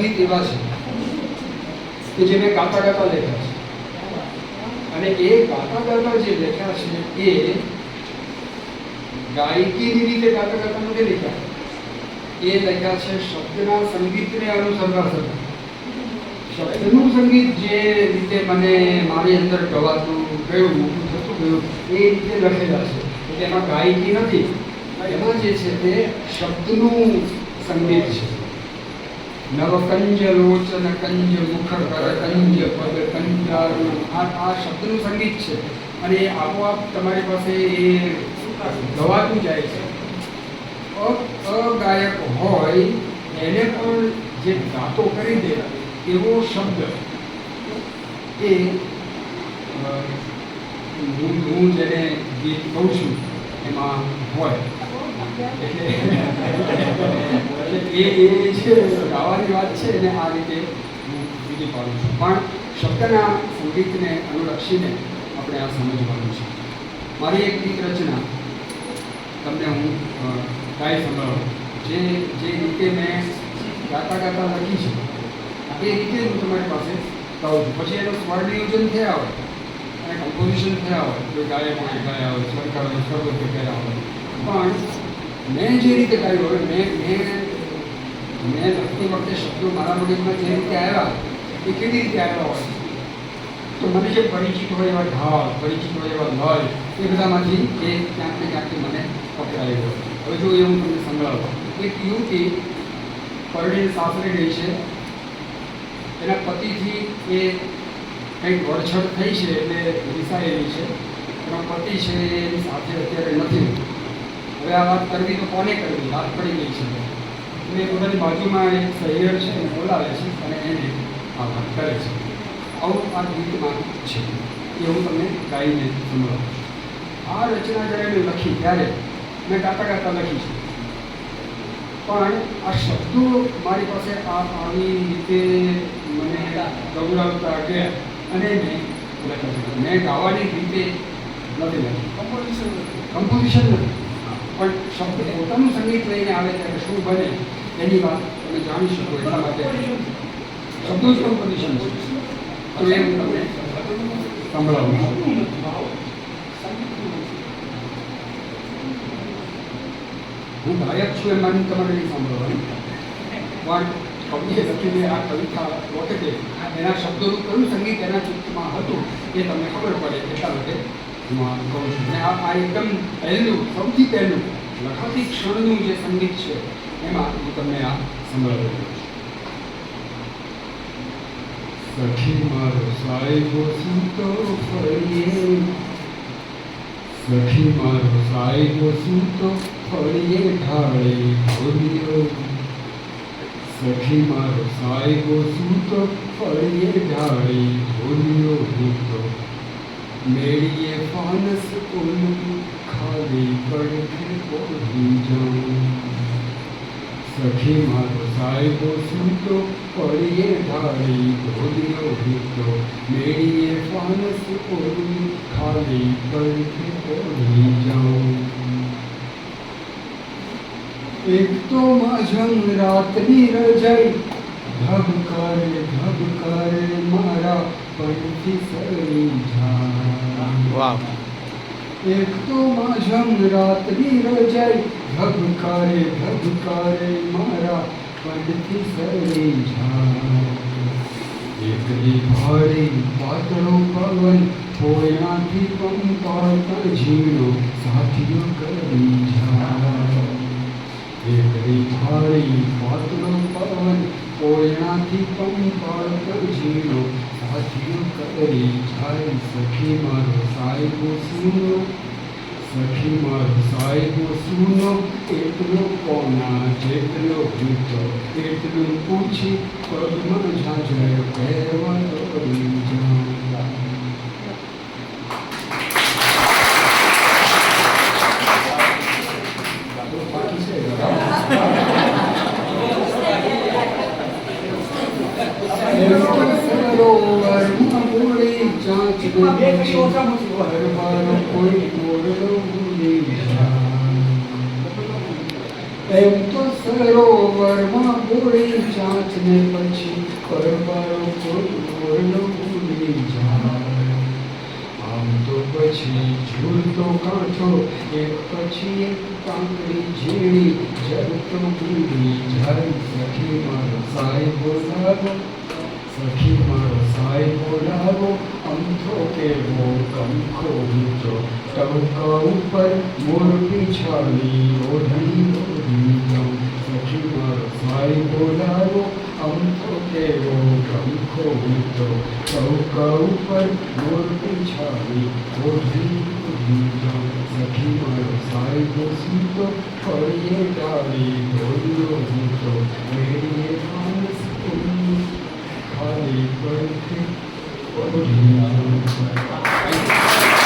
ગીત એવા છે કે જે મેં ગાતા ગાતા છે. અને એ ગાતા ગાતા જે લખ્યા છે એ ગાયકીની રીતે ગાતા ગાતા નથી લખ્યા. એ લખ્યા છે શબ્દના સંગીતને અનુસરવા થતા શબ્દનું સંગીત જે રીતે મને મારી અંદર ગવાતું, ગયું થતું ગયું, એ રીતે લખેલા છે. એમાં ગાયકી નથી. એમાં જે છે તે શબ્દનું સંગીત છે. નવકંજ લોચન કંજ મુખર કર કંજ પદ કંજારું આ આ શબ્દનું સંગીત છે. અને એ આપોઆપ તમારી પાસે એ ગવાતું જાય છે. અગાયક હોય એને પણ જે ગાતો કરી દે એવો શબ્દ એ હું હું જેને ગીત કહું છું, એમાં હોય. એટલે એ એ છે ગાવાની વાત છે એને આ રીતે હું બીજી પાડું છું. પણ શબ્દના સંગીતને અનુલક્ષીને આપણે આ સમજવાનું છે. મારી એક ગીત રચના તમને હું ગાઈ સંભળાવું. જે જે રીતે મેં ગાતા ગાતા લખી છે એ રીતે હું તમારી પાસે કહું છું. પછી એનું સ્વર નિયોજન થયા હોય. કમ્પોઝિશન થયા હોય, કોઈ ગાયકોએ ગાયા હોય સ્વરકારોએ સ્વરબદ્ધ ગયા હોય પણ મેં જે રીતે ગાયું હોય, મેં મેં મેં લખતી વખતે શબ્દો મારા મગજમાં જે રીતે આવ્યા, એ કેવી રીતે આવ્યા હોય? તો મને જે પરિચિત હોય એવા ઢાળ, પરિચિત હોય એવા લય, એ બધામાંથી એ ક્યાંક ને ક્યાંકથી મને પકડાયો હવે જો એ હું તમને સંભળાવું. એક યુવતી પરણીને સાસરે ગઈ છે. એના પતિથી એ કંઈક વરછડ થઈ છે એટલે રિસાયેલી છે. એનો પતિ છે એની સાથે અત્યારે નથી. હવે આ વાત કરવી તો કોને કરવી? વાત પડી ગઈ છે. એટલે પોતાની બાજુમાં એક સહિયર છે, એને બોલાવે છે અને એને આ વાત કરે છે. આવું આ ગીતમાં છે. એ હું તમને ગાઈને સંભળાવું આ રચના જ્યારે મેં લખી ત્યારે મેં ગાતા ગાતા લખી છે. પણ આ શબ્દો મારી પાસે આ આવી રીતે મને ગૌરવતા ગયા. અને મેં ગાવાની રીતે નથી લખી. કમ્પોઝિશન નથી. પણ શબ્દ પોતાનું સંગીત લઈને આવે ત્યારે શું બને એની વાત તમે જાણી શકો એટલા માટે. શબ્દો જ કમ્પોઝિશન છે. તો એમ તમને સંભળાવું હું ગાયક છું એ માની તમારે નહીં સાંભળવાનું પણ કવિએ લખીને આ કવિતા વખતે એના શબ્દોનું કયું સંગીત એના ચિત્તમાં હતું એ તમને ખબર પડે એટલા માટે હું કહું છું અને આ એકદમ પહેલું સૌથી પહેલું લખાતી ક્ષણનું જે સંગીત છે એમાં હું તમને આ સંભળાવું છું સખી મારો સાહેબો સૂતો ફળીએ સખી મારો સાહેબો સૂતો ફળીએ ઢાળે ઢોલિયો સખી મારો સાહેબો સૂતો ફળીએ ડાળી ઢોલિયો ભૂતો મેળીએ ફાનસ ઉલ્લું ખાલી પડખે ઓઢી જાઉં સખી મારો સાહેબો સૂતો પડીએ ઢાળી ઢોલિયો ભૂતો મેળીએ ફાનસ ઓળી ખાલી પડખે ઓઢી જાઉં એક તો માઝમ રાતની રજાઈ ધબકારે ભગકારે મારા પંથી સરી વાહ. એક તો માઝમ રાતની રજાઈ ભગ ધબકારે મારા પડથી સરી એકલી ભારે પાતળો પવન પોયાથી પંપાળતા ઝીણો સાથીઓ કરી જાય. ભારી પાતળો પવન કોયણાથી પંપાળતો ઝીણો. સાથીઓ કરી જાય સખી મારો સાહેબો સુનો સખી મારો સાહેબો સુનો એટલો કોના જેટલો જૂતો એટલું પૂછી પગમાં ઝાઝર કહેવા દોડી જાઉં બાકી છે સરોવરમાં બોળી ચાંચ બે કડી ઓછામાં ઓછી હોય. કોઈ મોરલો ભૂલી જાય એમ તો સરોવરમાં બોળી ચાંચને પછી પરમારો કોરનો ભૂલી જાય આમ તો પછી ઝૂલતો કાંઠો એક પછી એક કાંકરી ઝીણી જરતો ભૂલી જાય સખી સાય બોલાવો સખી મારો સાય બોલાવો અમથો કેવો કંખો ઊંચો ટવકા ઉપર મોર પીછાડી ઓઢણી ઓઢી જાઉં સખી મારો સાય બોલાવો અમથો કેવો કંખો ઊંચો ટવકા ઉપર મોર પીછાડી ઓઢણી ઓઢી જાઉં સખી મારો સાય સૂતો ફળીએ ડાળી બોલ્યો ઊંચો મેળીએ માનસ ખાલી પડખે ઓઢી જાઉં